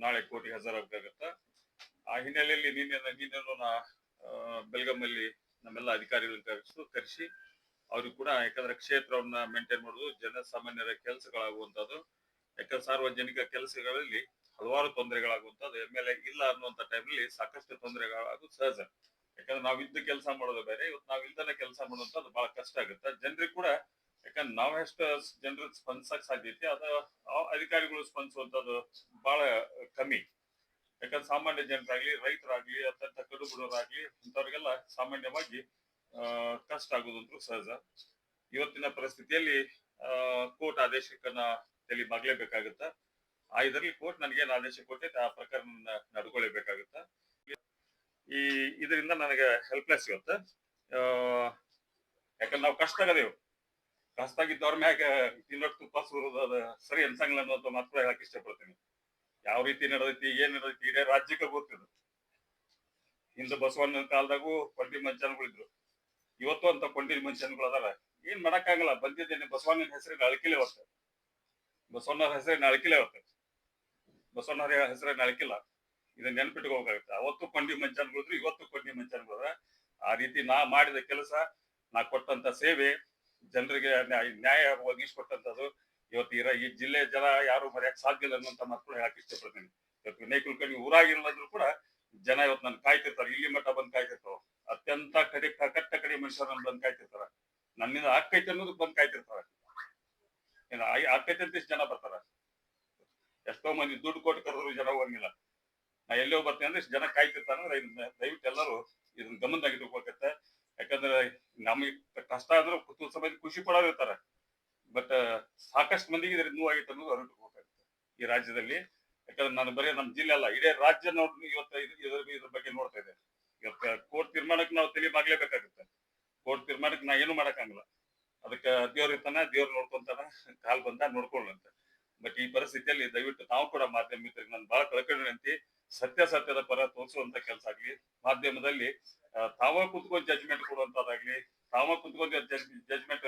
ನಾಳೆ ಕೋರ್ಟಿಗೆ ಹಾಜರಾಗಬೇಕಾಗತ್ತ? ಆ ಹಿನ್ನೆಲೆಯಲ್ಲಿ ನಿನ್ನೆ ನಿನ್ನೆ ನಾ ಆ, ಬೆಳಗಾಮಲ್ಲಿ ನಮ್ಮೆಲ್ಲ ಅಧಿಕಾರಿಗಳನ್ನ ಕರೆಸು ಕರೆಸಿ ಅವ್ರಿಗೆ ಕೂಡ ಯಾಕಂದ್ರೆ ಕ್ಷೇತ್ರವನ್ನ ಮೇಂಟೈನ್ ಮಾಡೋದು ಜನಸಾಮಾನ್ಯರ ಕೆಲಸಗಳಾಗುವಂತದ್ದು ಯಾಕಂದ್ರೆ ಸಾರ್ವಜನಿಕ ಕೆಲಸಗಳಲ್ಲಿ ಹಲವಾರು ತೊಂದರೆಗಳಾಗುವಂಥದ್ದು. ಎಂ ಎಲ್ ಎ ಇಲ್ಲ ಅನ್ನುವಂತ ಟೈಮಲ್ಲಿ ಸಾಕಷ್ಟು ತೊಂದರೆಗಳಾಗೋದು ಸಹಜ. ಯಾಕಂದ್ರೆ ನಾವು ಇದ್ದ ಕೆಲಸ ಮಾಡೋದು ಬೇರೆ ಇವತ್ತು ನಾವ್ ಇಲ್ದನೆ ಕೆಲಸ ಮಾಡುವಂಥದ್ದು ಬಹಳ ಕಷ್ಟ ಆಗುತ್ತೆ. ಜನರಿಗೆ ಕೂಡ ಯಾಕಂದ್ರೆ ನಾವೆಷ್ಟು ಜನರ ಸ್ಪಂದಿಸಕ್ ಸಾಧ್ಯತೆ ಅದ ಅಧಿಕಾರಿಗಳು ಸ್ಪಂದಿಸುವಂತದ್ದು ಬಹಳ ಕಮ್ಮಿ. ಯಾಕಂದ್ರೆ ಸಾಮಾನ್ಯ ಜನರಾಗ್ಲಿ, ರೈತರಾಗ್ಲಿ, ಅತ್ಯಂತ ಕಡು ಬಡವರಾಗ್ಲಿ, ಇಂಥವ್ರಿಗೆಲ್ಲ ಸಾಮಾನ್ಯವಾಗಿ ಕಷ್ಟ ಆಗುದಂತೂ ಸಹಜ. ಇವತ್ತಿನ ಪರಿಸ್ಥಿತಿಯಲ್ಲಿ ಕೋರ್ಟ್ ಆದೇಶಕ್ಕನ್ನ ತಲೆ ಬಾಗ್ಲೇಬೇಕಾಗತ್ತ ಆ ಇದರಲ್ಲಿ ಕೋರ್ಟ್ ನನಗೇನು ಆದೇಶ ಕೊಟ್ಟೈತೆ, ಆ ಪ್ರಕಾರ ನಡ್ಕೊಳ್ಳೇಬೇಕಾಗತ್ತ ಈ, ಇದರಿಂದ ನನಗೆ ಹೆಲ್ಪ್ಲೆಸ್ ಇವತ್ತು. ಯಾಕಂದ್ರೆ ನಾವು ಕಷ್ಟ ಆಗದೇವು ಕಷ್ಟ ಆಗಿದ್ದವ್ರ ಮ್ಯಾಗ ತಿನ್ನೋಕ್ ತುಪ್ಪ ಸುರೋದು ಸರಿ ಅನ್ಸಂಗಿಲ್ಲ ಅನ್ನೋದು ಮಾತ್ರ ಹೇಳಕ್ ಇಷ್ಟಪಡ್ತೀನಿ. ಯಾವ ರೀತಿ ನಡೆದೈತಿ, ಏನ್ ನಡೆದೈತಿ, ಇಡೀ ರಾಜ್ಯಕ್ಕೆ ಗೊತ್ತಿದೆ ಹಿಂದೆ ಬಸವಣ್ಣನ ಕಾಲದಾಗೂ ಕೊಂಡಿ ಮನುಷ್ಯನ್ಗಳಿದ್ರು ಇವತ್ತು ಅಂತ ಕೊಂಡಿ ಮನುಷ್ಯನ್ಗಳು ಅದಾರ. ಏನ್ ಮಾಡಕ್ಕಾಗಲ್ಲ, ಬಂದಿದ್ದೇನೆ ಬಸವಣ್ಣನ ಹೆಸರಿನ ಅಳಕಿಲೆ ಹೊತ್ತ ಬಸವಣ್ಣವ್ರ ಹೆಸರಿನ ಅಳಕಿಲೆ ಹೊತ್ತ ಬಸವಣ್ಣವ್ರ ಹೆಸರಿನ ಅಳಕಿಲ್ಲ. ಇದನ್ನ ನೆನ್ಪಿಟ್ಕೋಬೇಕಾಗುತ್ತೆ ಅವತ್ತು ಕೊಂಡಿ ಮಂಚನ್ಗಳಿದ್ರು ಇವತ್ತು ಕೊಂಡಿ ಅದಾರ. ಆ ರೀತಿ ನಾ ಮಾಡಿದ ಕೆಲಸ, ನಾ ಕೊಟ್ಟಂತ ಸೇವೆ ಜನರಿಗೆ ನ್ಯಾಯ- ಒದಗಿಸ್ಕೊಟ್ಟಂತದ್ದು ಇವತ್ತು ಇರ, ಈ ಜಿಲ್ಲೆ ಜನ ಯಾರು ಮರೆಯಕ್ ಸಾಧ್ಯ ಇಲ್ಲ ಅನ್ನುವಂತ ಮಾತು ಹೇಳಕ್ ಇಷ್ಟಪಡ್ತೀನಿ. ಇವತ್ತು ವಿನಯ್ ಕುಲಕರ್ಣಿ ಊರಾಗಿರಲಾದ್ರು ಕೂಡ ಜನ ಇವತ್ತು ನನ್ ಕಾಯ್ತಿರ್ತಾರೆ. ಇಲ್ಲಿ ಮಟ್ಟ ಬಂದ್ ಕಾಯ್ತಿರ್ತಾವ ಅತ್ಯಂತ ಕಡೆ ಕಟ್ಟ ಕಡೆ ಮನುಷ್ಯರನ್ನ ಬಂದ್ ಕಾಯ್ತಿರ್ತಾರ. ನನ್ನಿಂದ ಆಕೈತೆ ಅನ್ನೋದು ಬಂದ್ ಕಾಯ್ತಿರ್ತಾರ. ಏನ ಆಕೈತೆ ಅಂತ ಜನ ಬರ್ತಾರ? ಎಷ್ಟೋ ಮಂದಿ ದುಡ್ಡು ಕೊಟ್ಟು ಕರೆದ್ರು ಜನ ಹೋಗಿಲ್ಲ ನಾ ಎಲ್ಲೋ ಬರ್ತೇನೆ ಅಂದ್ರೆ ಜನ ಕಾಯ್ತಿರ್ತಾರ ದಯವಿಟ್ಟು ಎಲ್ಲರೂ ಇದನ್ನ ಗಮನದಾಗಿ ಇಟ್ಕೋಬೇಕತ್ತೆ ಯಾಕಂದ್ರೆ ನಮಗೆ ಕಷ್ಟ ಆದ್ರೂ ಕುತೂಹಲ ಸಮಯ ಖುಷಿ ಪಡೋರು ಇರ್ತಾರೆ. ಬಟ್ ಸಾಕಷ್ಟು ಮಂದಿಗೆ ಇದ್ರ ನೋವಾಗೈತೆ ಅನ್ನೋದು ಹೊರಟು ಈ ರಾಜ್ಯದಲ್ಲಿ. ಯಾಕಂದ್ರೆ ನಾನು ಬರೀ ನಮ್ಮ ಜಿಲ್ಲೆ ಅಲ್ಲ, ಇಡೀ ರಾಜ್ಯ ನೋಡಿ ಇವತ್ತು ಇದು- ಇದ್ರ ಇದ್ರ ಬಗ್ಗೆ ನೋಡ್ತಾ ಇದೆ ಇವತ್ತು ಕೋರ್ಟ್ ತೀರ್ಮಾನಕ್ಕೆ ನಾವು ತಲೆ ಬಾಗ್ಲೇಬೇಕಾಗುತ್ತೆ. ಕೋರ್ಟ್ ತೀರ್ಮಾನಕ್ಕೆ ನಾ ಏನು ಮಾಡಕ್ಕಾಗಲ್ಲ. ಅದಕ್ಕೆ ದೇವ್ರ ಇರ್ತಾನ, ದೇವ್ರು ನೋಡ್ಕೊಂತಾನ, ಕಾಲ್ ಬಂದ ನೋಡ್ಕೊಳ್ಳಂತ ಬಟ್ ಈ ಪರಿಸ್ಥಿತಿಯಲ್ಲಿ ದಯವಿಟ್ಟು ನಾವು ಕೂಡ ಮಾಧ್ಯಮ ಮಿತ್ರರಿಗೆ ನಾನು ಬಹಳ ಕಳ್ಕೊಂಡಿ ಸತ್ಯ ಸತ್ಯದ ಪರ ತೋರಿಸುವಂತ ಕೆಲಸ ಆಗ್ಲಿ. ಮಾಧ್ಯಮದಲ್ಲಿ ತಾವ ಕುತ್ಕೊಂಡು ಜಜ್ಮೆಂಟ್ ಕೊಡುವಂತದಾಗ್ಲಿ, ತಾವ ಕುತ್ಕೊಂಡು ಜಜ್ಮೆಂಟ್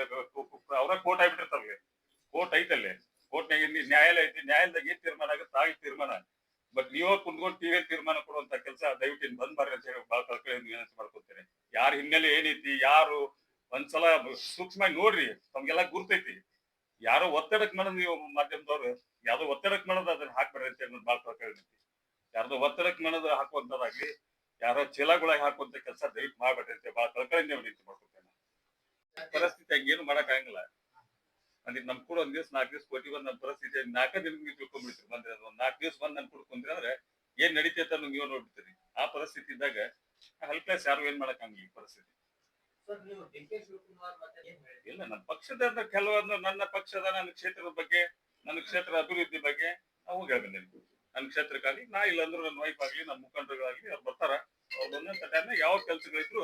ಅವರ ಕೋರ್ಟ್ ಆಗ್ಬಿಟ್ಟಿರ್ತಾರಲ್ಲ ಕೋರ್ಟ್ ಐತಲ್ಲೇ. ಇಲ್ಲಿ ನ್ಯಾಯಾಲಯ ಐತಿ, ನ್ಯಾಯಾಲಯದಾಗ ಏನ್ ತೀರ್ಮಾನ ಆಗುತ್ತೆ ಆಗಿ ತೀರ್ಮಾನ. ಬಟ್ ನೀವ ಕುಂತ್ಕೊಂಡು ಟಿವಿ ತೀರ್ಮಾನ ಕೊಡುವಂತ ಕೆಲಸ ದಯವಿಟ್ಟು ಇನ್ ಬಂದ್ ಬರ್ರಿ ಅಂತ ಹೇಳಿ ಬಹಳ ಕಳ್ಕೊಳ್ಳಿ ವಿನಂತಿ ಮಾಡ್ಕೊತೇನೆ. ಯಾರ ಹಿನ್ನೆಲೆ ಏನೈತಿ, ಯಾರು ಒಂದ್ಸಲ ಸೂಕ್ಷ್ಮ ನೋಡ್ರಿ, ತಮ್ಗೆಲ್ಲ ಗುರ್ತೈತಿ. ಯಾರೋ ಒತ್ತಡಕ್ ಮಾಡೋದು ನೀವು ಮಾಧ್ಯಮದವ್ರು, ಯಾವ್ದೋ ಒತ್ತಡಕ್ ಮಾಡೋದು ಅದನ್ನ ಹಾಕ್ಬೇಡ್ರಿ ಅಂತ ಹೇಳಿ ಬಹಳ ಕಳ್ಕೊಳ್ಳಿ ಯಾರ್ದೋ ಒತ್ತಡಕ್ ಮಾಡೋದು ಹಾಕುವಂತದಾಗ್ಲಿ, ಯಾರೋ ಚೀಲಗಳಾಗಿ ಹಾಕುವಂತ ಕೆಲಸ ದಯವಿಟ್ಟು ಮಾಡ್ಬೇಡ್ರಿ ಅಂತ ಬಹಳ ನೀವು ವಿನಂತಿ ಮಾಡ್ಕೊತೇನೆ ಪರಿಸ್ಥಿತಿ ಏನು ಮಾಡಕ್ ಆಗಂಗಿಲ್ಲ ಅಂದ್ರೆ ನಮ್ ಕೂಡ ಒಂದ್ ದಿವಸ ನಾಲ್ಕು ದಿವಸ ಕೊಟ್ಟಿ ಬಂದ್ ನಮ್ಮ ಪರಿಸ್ಥಿತಿ ನಾಲ್ಕ ದಿನ ನೀವು ತಿಳ್ಕೊಂಡ್ಬಿಡ್ತೀರಿ. ಬಂದ್ರೆ ಒಂದ್ ನಾಲ್ಕು ದಿವಸ ಬಂದ್ ನನ್ ಕುಡ್ಕೊಂಡ್ರಿ ಅಂದ್ರೆ ಏನ್ ನಡೀತೈತೆ ನೀವು ನೋಡ್ಬಿಡ್ತೀರಿ. ಆ ಪರಿಸ್ಥಿತಿ ಇದ್ದಾಗ ಹೆಲ್ಪ್ಲೆಸ್ ಯಾರು ಏನ್ ಮಾಡಕ್ ಈ ಪರಿಸ್ಥಿತಿ. ಇಲ್ಲ ನನ್ನ ಪಕ್ಷದ ಕೆಲವೊಂದು ನನ್ನ ಪಕ್ಷದ ನನ್ನ ಕ್ಷೇತ್ರದ ಬಗ್ಗೆ ನನ್ನ ಕ್ಷೇತ್ರ ಅಭಿವೃದ್ಧಿ ಬಗ್ಗೆ ನಾವು ಹೇಳ್ಬಂದಿನಿ ನನ್ನ ಕ್ಷೇತ್ರಕ್ಕಾಗಿ ನಾ ಇಲ್ಲಾಂದ್ರೂ ನನ್ನ ವೈಫ್ ಆಗ್ಲಿ ನಮ್ಮ ಮುಖಂಡರುಗಳಾಗ್ಲಿ ಅವ್ರು ಬರ್ತಾರ. ಅವ್ರು ಬಂದಂತ ಟೈಮ್ನಾಗ ಯಾವ ಕೆಲಸಗಳಿದ್ರು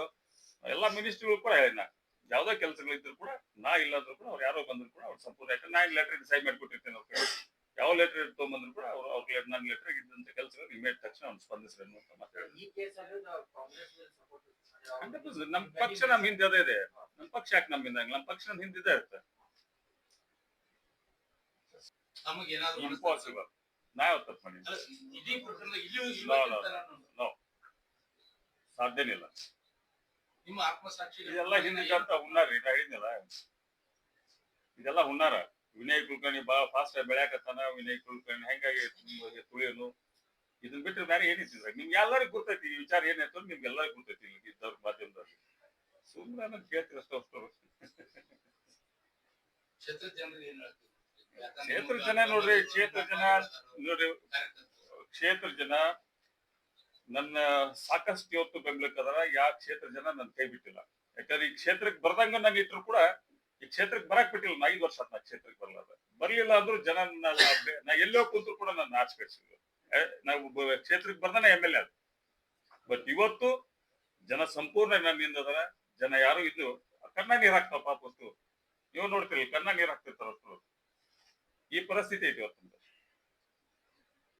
ಎಲ್ಲಾ ಮಿನಿಸ್ಟ್ರಿಗಳು ಕೂಡ ಹೇಳಿನ ಯಾವ್ದೋ ಕೆಲಸಗಳಿದ್ರು ಕೂಡ ನಾ ಇಲ್ಲಾಂದ್ರೂ ಕೂಡ ಅವ್ರು ಯಾರೋ ಬಂದ್ರು ಕೂಡ ಅವ್ರು ಸಂಪೂರ್ಣ ಯಾಕಂದ್ರೆ ನಾ ಲೆಟರ್ ಸೈನ್ ಮಾಡಿಕೊಟ್ಟಿರ್ತೇನೆ ಅವ್ರ ಕಡೆ. ಯಾವ ಲೆಟರ್ ತೊಗೊಂಬಂದ್ರು ಕೂಡ ಅವ್ರು ಅವ್ರ ನನ್ನ ಲೆಟರ್ ಇದ್ದಂತ ಕೆಲಸಗಳು ಇಮೇಜ್ ತಕ್ಷಣ ಅವ್ನು ಸ್ಪಂದಿಸ್ರಿ ಅನ್ನುವಂತ ಮಾತು ಹಂಡ್ರೆಡ್ ನಮ್ಮ ಪಕ್ಷ ನಮ್ ಹಿಂದೆ ಅದೇ ಇದೆ. ನಮ್ ಪಕ್ಷ ಯಾಕೆ ನಮ್ ಹಿಂದೆ ನಮ್ ಪಕ್ಷ ನಮ್ ಹಿಂದಿದೆ ಇರುತ್ತೆ. ಇಂಪಾಸಿಬಲ್ ನಾ ಯಾವತ್ತು ತಪ್ಪು ಮಾಡಿದ್ದೀನಿ ಅಲ್ಲ, ಇಡೀ ಪ್ರಕರಣ ಇಲ್ಲಿ No, no, no. ಸಾಧ್ಯನೇ ಇಲ್ಲ. ನಿಮ್ಮ ಆತ್ಮಸಾಕ್ಷಿ ಇದೆಲ್ಲ ಹಿಂದಿಗೆ ಅಂತ ಹುನ್ನಾರ ನಾ ಹೇಳಿದ್ನಲ್ಲ? ಇದೆಲ್ಲ ಹುನ್ನಾರ. ವಿನಯ್ ಕುಲಕರ್ಣಿ ಬಾ ಫಾಸ್ಟ್ ಬೆಳ್ಯಾಕತ್ತಾನ. ವಿನಯ್ ಕುಲಕರ್ಣಿ ಹೆಂಗಾಗಿ ತುಳಿಯೋನು? ಇದನ್ನ ಬಿಟ್ಟರೆ ಬೇರೆ ಏನಿತ್ತಿದ್ರ ನಿಮ್ಗೆ ಎಲ್ಲರಿಗೂ ಗುರ್ತೈತಿ ಈ ವಿಚಾರ ಏನಾಯ್ತು ನಿಮ್ಗೆ ಎಲ್ಲರಿಗೂ ಗೊತ್ತೈತಿ ಇಲ್ಲಿ ಇದ್ದವ್ರ ಮಾಧ್ಯಮದವ್ರು ಸುಮ್ಮನೆ ನಾನು ಕೇಳ್ತೀರ ಅಷ್ಟು ಕ್ಷೇತ್ರ ಕ್ಷೇತ್ರ ಜನ ನೋಡ್ರಿ ಕ್ಷೇತ್ರ ಜನ ನೋಡ್ರಿ ಕ್ಷೇತ್ರ ಜನ ನನ್ನ ಸಾಕಷ್ಟು ಇವತ್ತು ಬೆಂಬಲಕ್ಕದಾರ ಯಾವ ಕ್ಷೇತ್ರ ಜನ ನನ್ನ ಕೈ ಬಿಟ್ಟಿಲ್ಲ. ಯಾಕಂದ್ರೆ ಈ ಕ್ಷೇತ್ರಕ್ಕೆ ಬರ್ದಂಗ ನಾನು ಇಟ್ರು ಕೂಡ ಈ ಕ್ಷೇತ್ರಕ್ಕೆ ಬರಕ್ ಬಿಟ್ಟಿಲ್ಲ. ನಾ ಐದು ವರ್ಷ ನಾ ಕ್ಷೇತ್ರಕ್ಕೆ ಬರಲಾರ ಬರ್ಲಿಲ್ಲ ಅಂದ್ರೂ ಜನ ನಾ ಎಲ್ಲೋ ಕೂತ್ರು ಕೂಡ ನನ್ನ ಆಚೆ ಕಳ್ಸಿದ್ರು ಏ, ನಾವು ಕ್ಷೇತ್ರಕ್ಕೆ ಬರ್ದಾನೆ ಎಂ ಎಲ್ ಎ ಬಟ್ ಇವತ್ತು ಜನ ಸಂಪೂರ್ಣ ನನ್ನಿಂದ ಅದಾರ. ಜನ ಯಾರು ಇದ್ದು ಕಣ್ಣ ನೀರ್ ಹಾಕ್ತಾವ ಪಾಪ ನೀವು ನೋಡ್ತೀರಿ, ಕಣ್ಣ ನೀರ್ ಹಾಕ್ತಿರ್ತಾರ ಈ ಪರಿಸ್ಥಿತಿ ಐತಿ ಇವತ್ತು